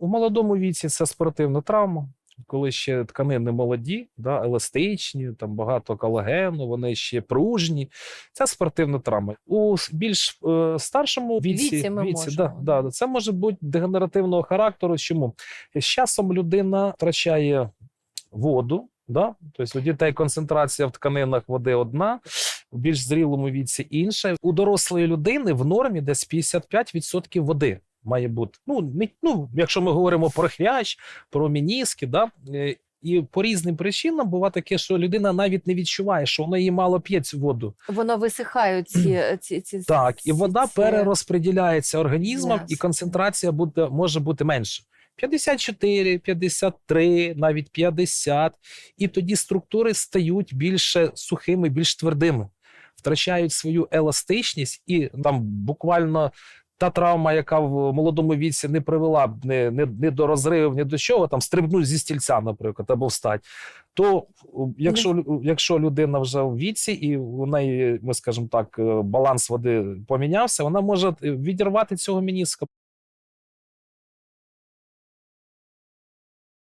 У молодому віці це спортивна травма. Коли ще тканини молоді, да, еластичні, там багато колагену, вони ще пружні. Це спортивна травма. У більш е, старшому віці, Віці ми можемо, да, да, це може бути дегенеративного характеру. Чому? З часом людина втрачає воду. Да? Тобто у дітей концентрація в тканинах води одна, в більш зрілому віці інша. У дорослої людини в нормі десь 55% води має бути. Ну, не, ну, якщо ми говоримо про хрящ, про мініски, да? е, і по різним причинам буває таке, що людина навіть не відчуває, що вона її мало п'є цю воду. Воно висихають ці, ці, ці Так, і вода ці- перерозподіляється організмом, і концентрація буде, може бути менше. 54, 53, навіть 50. І тоді структури стають більше сухими, більш твердими, втрачають свою еластичність, і там буквально та травма, яка в молодому віці не привела б ні, ні, ні до розривів, ні до чого, там стрибнуть зі стільця, наприклад, або встать. То якщо, якщо людина вже в віці і у неї, ми скажемо так, е, баланс води помінявся, вона може е, відірвати цього мініска.